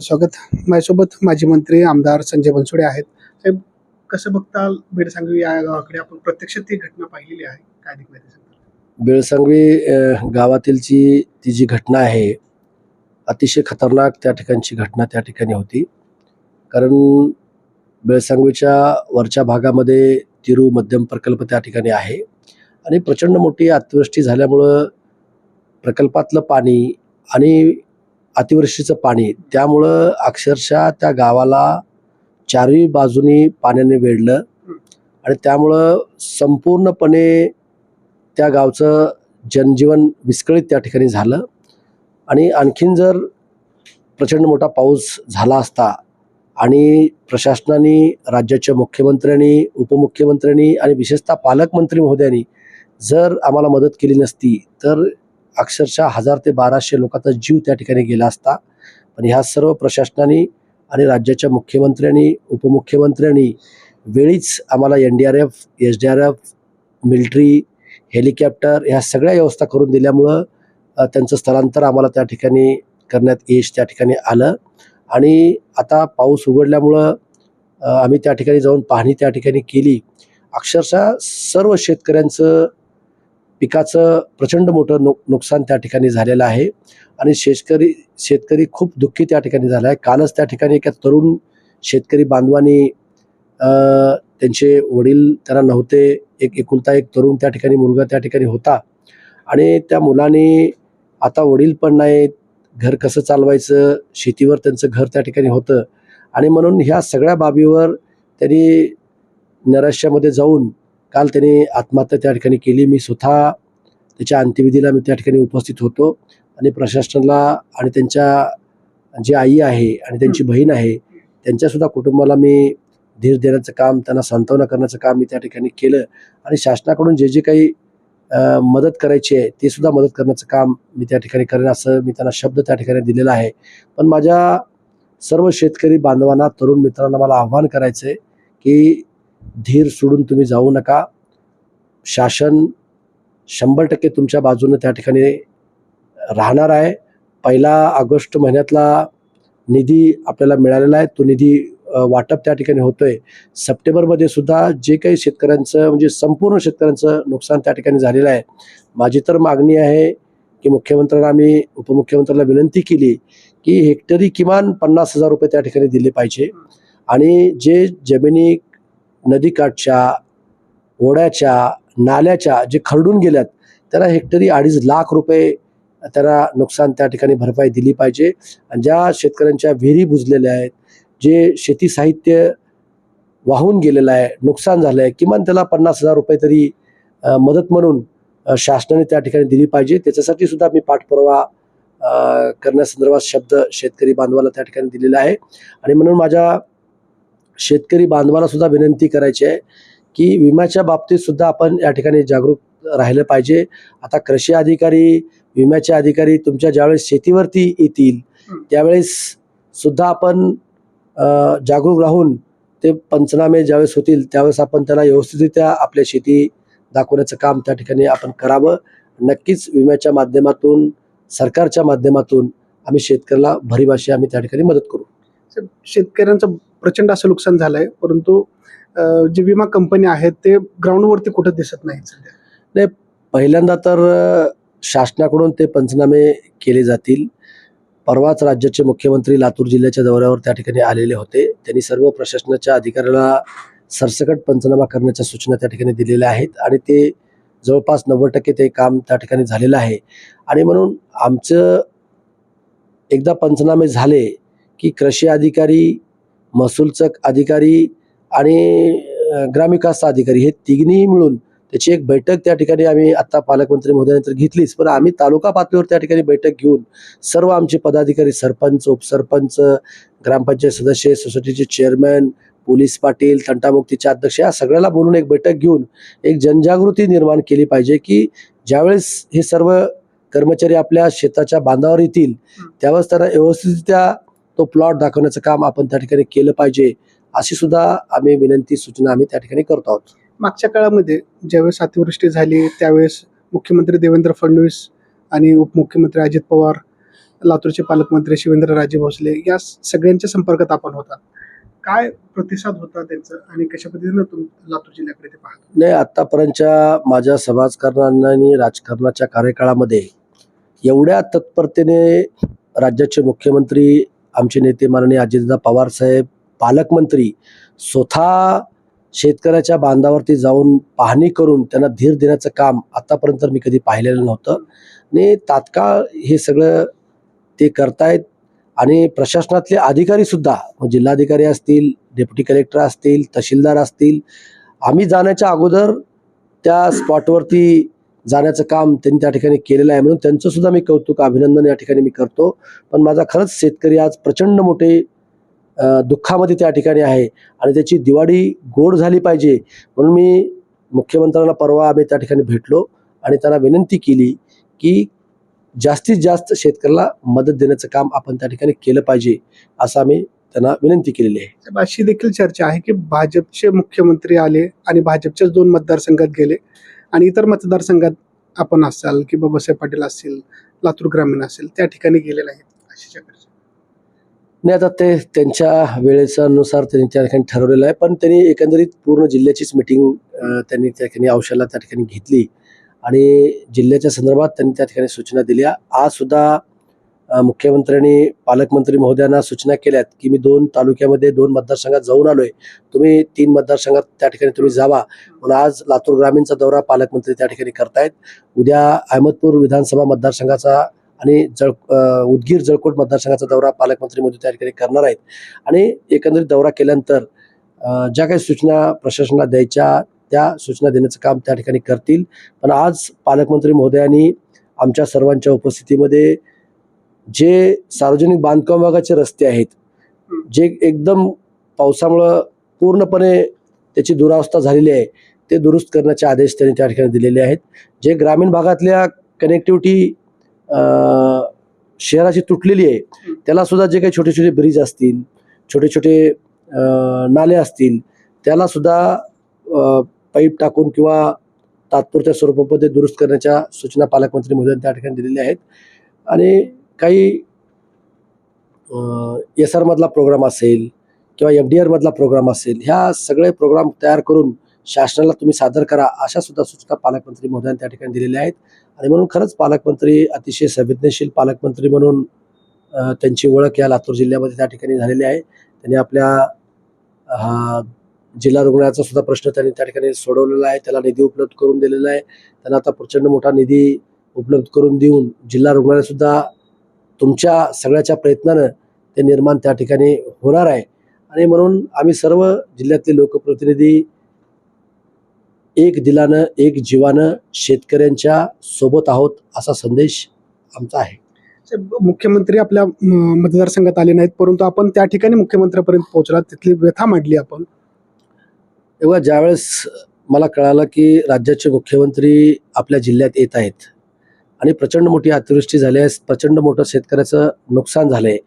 स्वागत. माझ्यासोबत माजी मंत्री आमदार संजय बनसोडे आहेत. साहेब कसं बघता बेडसांगवी या गावाकडे? आपण प्रत्यक्ष ती घटना पाहिलेली आहे. काय अधिक माहिती बेळसांगवी गावातीलची ती जी घटना आहे अतिशय खतरनाक त्या ठिकाणची घटना त्या ठिकाणी होती. कारण बेळसांगवीच्या वरच्या भागामध्ये तिरू मध्यम प्रकल्प त्या ठिकाणी आहे. आणि प्रचंड मोठी अतिवृष्टी झाल्यामुळं प्रकल्पातलं पाणी आणि अतिवृष्टीचं पाणी. त्यामुळं अक्षरशः त्या गावाला चारही बाजूनी पाण्याने वेढलं आणि त्यामुळं संपूर्णपणे त्या गावचं जनजीवन विस्कळीत त्या ठिकाणी झालं. आणि आणखीन जर प्रचंड मोठा पाऊस झाला असता आणि प्रशासनाने राज्याच्या मुख्यमंत्र्यांनी उपमुख्यमंत्र्यांनी आणि विशेषतः पालकमंत्री महोदयांनी जर आम्हाला मदत केली नसती तर अक्षरशः हजार ते बाराशे लोकांचा जीव त्या ठिकाणी गेला असता. पण ह्या सर्व प्रशासनाने आणि राज्याच्या मुख्यमंत्र्यांनी उपमुख्यमंत्र्यांनी वेळीच आम्हाला N D R F S D R F military helicopter ह्या सगळ्या व्यवस्था करून दिल्यामुळं त्यांचं स्थलांतर आम्हाला त्या ठिकाणी करण्यात यश त्या ठिकाणी आलं. आणि आता पाऊस उघडल्यामुळं आम्ही त्या ठिकाणी जाऊन पाहणी त्या ठिकाणी केली. अक्षरशः सर्व शेतकऱ्यांचं पिकाचं प्रचंड मोठं नु नुकसान त्या ठिकाणी झालेलं आहे. आणि शेतकरी शेतकरी खूप दुःखी त्या ठिकाणी झाला आहे. कालच त्या ठिकाणी एका तरुण शेतकरी बांधवांनी त्यांचे वडील त्यांना नव्हते. एक एकुलता एक तरुण त्या ठिकाणी मुलगा त्या ठिकाणी होता. आणि त्या मुलाने आता वडील पण नाहीत. घर कसं चालवायचं? शेतीवर त्यांचं घर त्या ठिकाणी होतं. आणि म्हणून ह्या सगळ्या बाबीवर त्यांनी नैराश्यामध्ये जाऊन काल त्याने आत्महत्या त्या ठिकाणी केली. मी स्वतः त्याच्या अंत्यविधीला मी त्या ठिकाणी उपस्थित होतो आणि प्रशासनाला आणि त्यांच्या जी आई आहे आणि त्यांची बहीण आहे त्यांच्यासुद्धा कुटुंबाला मी धीर देण्याचं काम त्यांना सांत्वना करण्याचं काम मी त्या ठिकाणी केलं आणि शासनाकडून जे जे काही मदत करायची आहे ते सुद्धा मदत करण्याचं काम मी त्या ठिकाणी करेन असं मी त्यांना शब्द त्या ठिकाणी दिलेला आहे. पण माझ्या सर्व शेतकरी बांधवांना तरुण मित्रांना मला आव्हान करायचं आहे की धीर सोडून तुम्ही जाऊ नका. शासन शंभर टक्के तुमच्या बाजूनं त्या ठिकाणी राहणार आहे. पहिला ऑगस्ट महिन्यातला निधी आपल्याला मिळालेला आहे. तो निधी वाटप त्या ठिकाणी होतोय. सप्टेंबरमध्ये सुद्धा जे काही शेतकऱ्यांचं म्हणजे संपूर्ण शेतकऱ्यांचं नुकसान त्या ठिकाणी झालेलं आहे. माझी तर मागणी आहे की मुख्यमंत्र्यांना आम्ही उपमुख्यमंत्र्यांना विनंती केली की हेक्टरी किमान पन्नास हजार रुपये त्या ठिकाणी दिले पाहिजे. आणि जे जमिनी नदीकाठच्या ओढ्याच्या नाल्याच्या जे खरडून गेल्यात त्याला हेक्टरी अडीच लाख रुपये त्यांना नुकसान त्या ठिकाणी भरपाई दिली पाहिजे. आणि ज्या शेतकऱ्यांच्या विहिरी बुजलेल्या आहेत जे शेती साहित्य वाहून गेलेलं आहे नुकसान झालं आहे किमान त्याला पन्नास हजार रुपये तरी मदत म्हणून शासनाने त्या ठिकाणी दिली पाहिजे. त्याच्यासाठी सुद्धा मी पाठपुरावा करण्यासंदर्भात शब्द शेतकरी बांधवाला त्या ठिकाणी दिलेला आहे. आणि म्हणून माझ्या शेतकरी बांधवाला सुद्धा विनंती करायची आहे की विम्याच्या बाबतीत सुद्धा आपण या ठिकाणी जागरूक राहिलं पाहिजे. आता कृषी अधिकारी विम्याचे अधिकारी तुमच्या ज्यावेळेस शेतीवरती येतील. त्यावेळेस सुद्धा आपण जागरूक राहून ते पंचनामे ज्यावेळेस होतील त्यावेळेस आपण त्याला व्यवस्थितरित्या आपल्या शेती दाखवण्याचं काम त्या ठिकाणी आपण करावं. नक्कीच विम्याच्या माध्यमातून सरकारच्या माध्यमातून आम्ही शेतकऱ्याला भरीभाशी आम्ही त्या ठिकाणी मदत करू. शेतकऱ्यांचं प्रचंड असं नुकसान झालं आहे परंतु जे विमा कंपनी आहेत ते ग्राउंडवरती कुठं दिसत नाही सध्या? पहिल्यांदा तर शासनाकडून ते पंचनामे केले जातील. परवाच राज्याचे मुख्यमंत्री लातूर जिल्ह्याच्या दौऱ्यावर त्या ठिकाणी आलेले होते. त्यांनी सर्व प्रशासनाच्या अधिकाऱ्याला सरसकट पंचनामा करण्याच्या सूचना त्या ठिकाणी दिलेल्या आहेत आणि ते जवळपास नव्वद टक्के ते काम त्या ठिकाणी झालेलं आहे. आणि म्हणून आमचं एकदा पंचनामे झाले की कृषी अधिकारी महसूलचं अधिकारी आणि ग्रामविकास अधिकारी हे तिघी मिळून त्याची एक बैठक त्या ठिकाणी आम्ही आत्ता पालकमंत्री महोदयांनी तर घेतलीच. पण आम्ही तालुका पातळीवर त्या ठिकाणी बैठक घेऊन सर्व आमचे पदाधिकारी सरपंच उपसरपंच ग्रामपंचायत सदस्य सोसायटीचे चेअरमॅन पोलीस पाटील तंटामुक्तीचे अध्यक्ष या सगळ्याला बोलून एक बैठक घेऊन एक जनजागृती निर्माण केली पाहिजे की ज्यावेळेस हे सर्व कर्मचारी आपल्या शेताच्या बांधावर येतील त्यावेळेस त्यांना व्यवस्थितरित्या तो प्लॉट दाखवण्याचं काम आपण त्या ठिकाणी केलं पाहिजे अशी सुद्धा आम्ही विनंती सूचना आम्ही त्या ठिकाणी करतो आहोत. मागच्या काळामध्ये ज्यावेळेस अतिवृष्टी झाली त्यावेळेस मुख्यमंत्री देवेंद्र फडणवीस आणि उपमुख्यमंत्री अजित पवार लातूरचे पालकमंत्री शिवेंद्रराजे भोसले या सगळ्यांच्या संपर्कात आपण होता. काय प्रतिसाद होता त्यांचा आणि कशा पद्धतीनं लातूर जिल्ह्याकडे ते पाहता? नाही आतापर्यंतच्या माझ्या समाजकारणांना आणि राजकारणाच्या कार्यकाळामध्ये एवढ्या तत्परतेने राज्याचे मुख्यमंत्री आमचे नेते माननीय अजितदा पवार साहेब पालकमंत्री स्वतः शेतकऱ्याच्या बांधावरती जाऊन पाहणी करून त्यांना धीर देण्याचं काम आतापर्यंत मी कधी पाहिलेलं नव्हतं. आणि तात्काळ हे सगळं ते करतायत आणि प्रशासनातले अधिकारीसुद्धा मग जिल्हाधिकारी असतील डेप्युटी कलेक्टर असतील तहसीलदार असतील आम्ही जाण्याच्या अगोदर त्या स्पॉटवरती जाण्याचं काम त्यांनी त्या ठिकाणी केलेलं आहे म्हणून त्यांचं सुद्धा मी कौतुक अभिनंदन या ठिकाणी मी करतो. पण माझा खरंच शेतकरी आज प्रचंड मोठे दुःखामध्ये त्या ठिकाणी आहे आणि त्याची दिवाळी गोड झाली पाहिजे म्हणून मी मुख्यमंत्र्यांना परवा आम्ही त्या ठिकाणी भेटलो आणि त्यांना विनंती केली की जास्तीत जास्त शेतकऱ्याला मदत देण्याचं काम आपण त्या ठिकाणी केलं पाहिजे असं आम्ही त्यांना विनंती केलेली आहे. अशी देखील चर्चा आहे की भाजपचे मुख्यमंत्री आले आणि भाजपच्याच दोन मतदारसंघात गेले. आणि इतर मतदारसंघात आपण असाल की बाबासाहेब पाटील असतील लातूर ग्रामीण असेल त्या ठिकाणी गेलेले आहेत. अशी चर्चा नाही आता ते त्यांच्या वेळेच्यानुसार त्यांनी त्या ठिकाणी ठरवलेलं आहे पण त्यांनी एकंदरीत पूर्ण जिल्ह्याचीच मिटिंग त्यांनी त्या ठिकाणी औषधाला त्या ठिकाणी घेतली. आणि जिल्ह्याच्या संदर्भात त्यांनी त्या ठिकाणी सूचना दिल्या. आज सुद्धा मुख्यमंत्र्यांनी पालकमंत्री महोदयांना सूचना केल्यात की मी दोन तालुक्यामध्ये दोन मतदारसंघात जाऊन आलोय. तुम्ही तीन मतदारसंघात त्या ठिकाणी तुम्ही जावा. म्हणून आज लातूर ग्रामीणचा दौरा पालकमंत्री त्या ठिकाणी करतायत. उद्या अहमदपूर विधानसभा मतदारसंघाचा आणि जळ उदगीर जळकोट मतदारसंघाचा दौरा पालकमंत्री मोदी त्या ठिकाणी करणार आहेत. आणि एकंदरीत दौरा केल्यानंतर ज्या काही सूचना प्रशासनाला द्यायच्या त्या सूचना देण्याचं काम त्या ठिकाणी करतील. पण आज पालकमंत्री महोदयांनी आमच्या सर्वांच्या उपस्थितीमध्ये जे सार्वजनिक बांधकाम विभागाचे रस्ते आहेत जे एकदम पावसामुळं पूर्णपणे त्याची दुरावस्था झालेली आहे ते दुरुस्त करण्याचे आदेश त्यांनी त्या ठिकाणी दिलेले आहेत. जे ग्रामीण भागातल्या कनेक्टिव्हिटी शहराची तुटलेली आहे त्याला सुद्धा जे काही छोटे छोटे ब्रिज असतील छोटे छोटे नाले असतील त्याला सुद्धा पाईप टाकून किंवा तात्पुरत्या स्वरूपामध्ये दुरुस्त करण्याच्या सूचना पालकमंत्री महोदयांनी त्या ठिकाणी दिलेल्या आहेत. आणि काही एस आरमधला प्रोग्राम असेल किंवा एफ डी आरमधला प्रोग्राम असेल ह्या सगळे प्रोग्राम तयार करून शासनाला तुम्ही सादर करा अशा सुद्धा सूचना पालकमंत्री महोदयांनी त्या ठिकाणी दिलेल्या आहेत. आणि म्हणून खरंच पालकमंत्री अतिशय संवेदनशील पालकमंत्री म्हणून त्यांची ओळख या लातूर जिल्ह्यामध्ये त्या ठिकाणी झालेली आहे. त्यांनी आपल्या जिल्हा रुग्णालयाचा सुद्धा प्रश्न त्यांनी त्या ठिकाणी सोडवलेला आहे. त्याला निधी उपलब्ध करून दिलेला आहे. त्यांना आता प्रचंड मोठा निधी उपलब्ध करून देऊन जिल्हा रुग्णालय सुद्धा तुमच्या सगळ्याच्या प्रयत्नानं ते निर्माण त्या ठिकाणी होणार आहे. आणि म्हणून आम्ही सर्व जिल्ह्यातले लोकप्रतिनिधी एक दिलानं एक जीवानं शेतकऱ्यांच्या सोबत आहोत असा संदेश आमचा आहे. मुख्यमंत्री आपल्या मतदारसंघात आले नाहीत परंतु आपण त्या ठिकाणी मुख्यमंत्र्यापर्यंत पोहोचला तिथली व्यथा मांडली आपण. तेव्हा ज्यावेळेस मला कळालं की राज्याचे मुख्यमंत्री आपल्या जिल्ह्यात येत आहेत आणि प्रचंड मोठी अतिवृष्टी झाली आहे. प्रचंड मोठं शेतकऱ्याचं नुकसान झालं आहे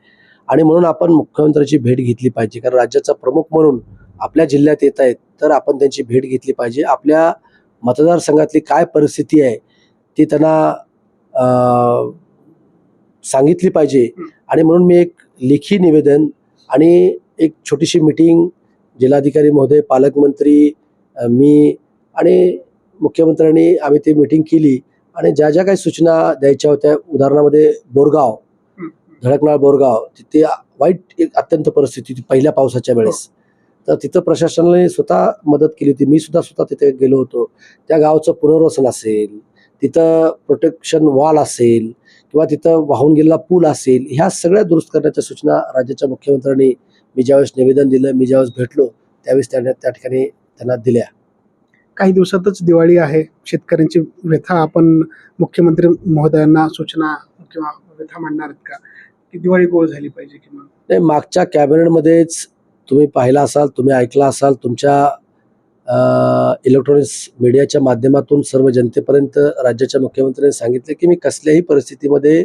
आणि म्हणून आपण मुख्यमंत्र्यांची भेट घेतली पाहिजे. कारण राज्याचा प्रमुख म्हणून आपल्या जिल्ह्यात येत आहेत तर आपण त्यांची भेट घेतली पाहिजे. आपल्या मतदारसंघातली काय परिस्थिती आहे ती त्यांना सांगितली पाहिजे. आणि म्हणून मी एक लेखी निवेदन आणि एक छोटीशी मिटिंग जिल्हाधिकारी महोदय पालकमंत्री मी आणि मुख्यमंत्र्यांनी आम्ही ती मिटिंग केली. आणि ज्या ज्या काही सूचना द्यायच्या होत्या उदाहरणामध्ये बोरगाव धडकनाळ बोरगाव तिथे वाईट एक अत्यंत परिस्थिती पहिल्या पावसाच्या वेळेस. तर तिथं प्रशासनाने स्वतः मदत केली होती. मी सुद्धा स्वतः तिथे गेलो होतो. त्या गावचं पुनर्वसन असेल तिथं प्रोटेक्शन वॉल असेल किंवा तिथं वाहून गेलेला पूल असेल ह्या सगळ्या दुरुस्त करण्याच्या सूचना राज्याच्या मुख्यमंत्र्यांनी मी ज्यावेळेस निवेदन दिलं मी ज्यावेळेस भेटलो त्यावेळेस त्यांना त्या ठिकाणी त्यांना दिल्या. काही दिवसातच दिवाळी आहे. शेतकऱ्यांची व्यथा आपण मुख्यमंत्री महोदयांना सूचना किंवा व्यथा मांडणार आहेत का? की दिवाळी गोळ झाली पाहिजे किंवा नाही मागच्या कॅबिनेटमध्येच तुम्ही पाहिला असाल तुम्ही ऐकला असाल तुमच्या इलेक्ट्रॉनिक्स मीडियाच्या माध्यमातून सर्व जनतेपर्यंत राज्याच्या मुख्यमंत्र्यांनी सांगितलं की मी कसल्याही परिस्थितीमध्ये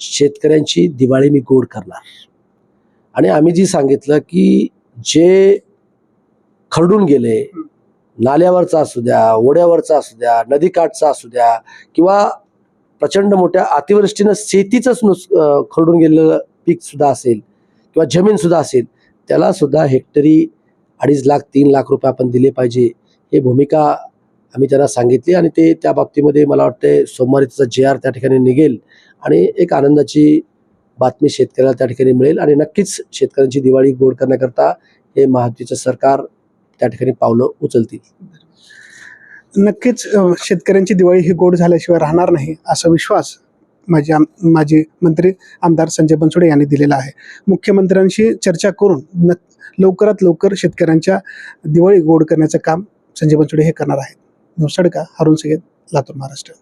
शेतकऱ्यांची दिवाळी मी गोड करणार. आणि आम्ही जी सांगितलं की जे खरडून गेले नाल्यावरचा असू द्या ओढ्यावरचा असू द्या नदीकाठचा असू द्या किंवा प्रचंड मोठ्या अतिवृष्टीनं शेतीचंच नुस खरडून गेलेलं पीक सुद्धा असेल किंवा जमीन सुद्धा असेल त्याला सुद्धा हेक्टरी अडीच लाख तीन लाख रुपये आपण दिले पाहिजे. हे भूमिका आम्ही त्यांना सांगितली आणि ते त्या बाबतीमध्ये मला वाटते सोमवारी त्याचा जे आर त्या ठिकाणी निघेल आणि एक आनंदाची बातमी शेतकऱ्याला त्या ठिकाणी मिळेल आणि नक्कीच शेतकऱ्यांची दिवाळी गोड करण्याकरता हे महायुतीचं सरकार त्या ठिकाणी पावलं उचलतील. नक्कीच शेतकऱ्यांची दिवाळी ही गोड झाल्याशिवाय राहणार नाही असा विश्वास माझे आम माजी मंत्री आमदार संजय बनसोडे यांनी दिलेला आहे. मुख्यमंत्र्यांशी चर्चा करून न लवकरात लवकर शेतकऱ्यांच्या दिवाळी गोड करण्याचं काम संजय बनसोडे हे करणार आहेत. नुसडका हरुण सय्यद लातूर महाराष्ट्र.